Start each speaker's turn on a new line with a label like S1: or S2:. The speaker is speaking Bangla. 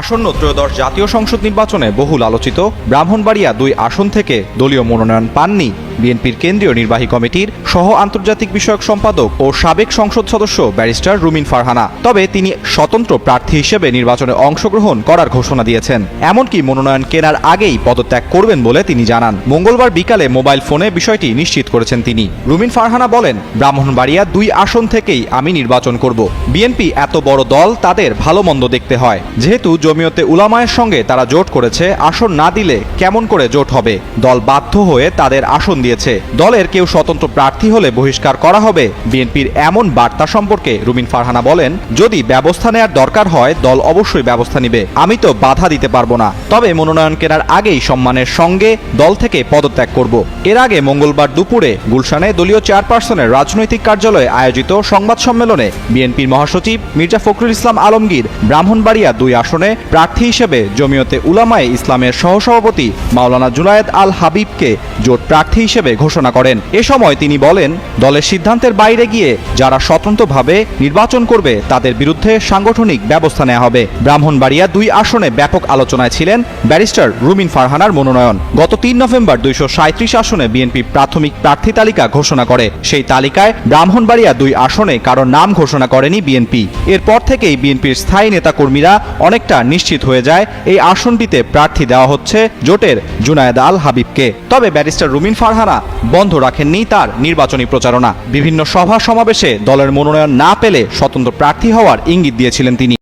S1: আসন্ন ত্রয়োদশ জাতীয় সংসদ নির্বাচনে বহুল আলোচিত ব্রাহ্মণবাড়িয়া দুই আসন থেকে দলীয় মনোনয়ন পাননি। বিএনপির কেন্দ্রীয় নির্বাহী কমিটির সহ আন্তর্জাতিক বিষয়ক সম্পাদক ও সাবেক সংসদ সদস্য ব্যারিস্টার রুমিন ফারহানা। তবে তিনি স্বতন্ত্র প্রার্থী হিসেবে নির্বাচনে অংশগ্রহণ করার ঘোষণা দিয়েছেন। এমনকি মনোনয়ন কেনার আগেই পদত্যাগ করবেন বলে তিনি জানান। মঙ্গলবার বিকালে মোবাইল ফোনে বিষয়টি নিশ্চিত করেছেন তিনি। রুমিন ফারহানা বলেন, ব্রাহ্মণবাড়িয়া দুই আসন থেকেই আমি নির্বাচন করব। বিএনপি এত বড় দল, তাদের ভালো মন্দ দেখতে হয়। যেহেতু জমিয়তে উলামায়ের সঙ্গে তারা জোট করেছে, আসন না দিলে কেমন করে জোট হবে? দল বাধ্য হয়ে তাদের আসন দিয়েছে। দলের কেউ স্বতন্ত্র প্রার্থী হলে বহিষ্কার করা হবে। বিএনপির এমন বার্তা সম্পর্কে রুমিন ফারহানা বলেন, যদি ব্যবস্থা নেওয়ার দরকার হয়, দল অবশ্যই ব্যবস্থা নিবে। আমি তো বাধা দিতে পারব না। তবে মনোনয়ন কেনার আগেই সম্মানের সঙ্গে দল থেকে পদত্যাগ করব। এর আগে মঙ্গলবার দুপুরে গুলশানে দলীয় চেয়ারপারসনের রাজনৈতিক কার্যালয়ে আয়োজিত সংবাদ সম্মেলনে বিএনপির মহাসচিব মির্জা ফখরুল ইসলাম আলমগীর ব্রাহ্মণবাড়িয়া দুই আসনে প্রার্থী হিসেবে জমিয়তে উলামায়ে ইসলামের সহসভাপতি মাওলানা জুনায়েদ আল হাবিবকে জোট প্রার্থী হিসেবে ঘোষণা করেন। এ সময় তিনি বলেন, দলের সিদ্ধান্তের বাইরে গিয়ে যারা স্বতন্ত্রভাবে নির্বাচন করবে, তাদের বিরুদ্ধে সাংগঠনিক ব্যবস্থা নেওয়া হবে। ব্রাহ্মণবাড়িয়া দুই আসনে ব্যাপক আলোচনায় ছিলেন ব্যারিস্টার রুমিন ফারহানার মনোনয়ন। গত তিন নভেম্বর দুইশো সাঁত্রিশ আসনে বিএনপি প্রাথমিক প্রার্থী তালিকা ঘোষণা করে। সেই তালিকায় ব্রাহ্মণবাড়িয়া দুই আসনে কারও নাম ঘোষণা করেনি বিএনপি। এরপর থেকেই বিএনপির স্থায়ী নেতাকর্মীরা অনেকটা নিশ্চিত হয়ে যায়, এই আসনটিতে প্রার্থী দেওয়া হচ্ছে জোটের জুনায়েদ আল হাবিবকে। তবে ব্যারিস্টার রুমিন ফারহানা বন্ধ রাখেননি তার নির্বাচনী প্রচারণা। বিভিন্ন সভা সমাবেশে দলের মনোনয়ন না পেলে স্বতন্ত্র প্রার্থী হওয়ার ইঙ্গিত দিয়েছিলেন তিনি।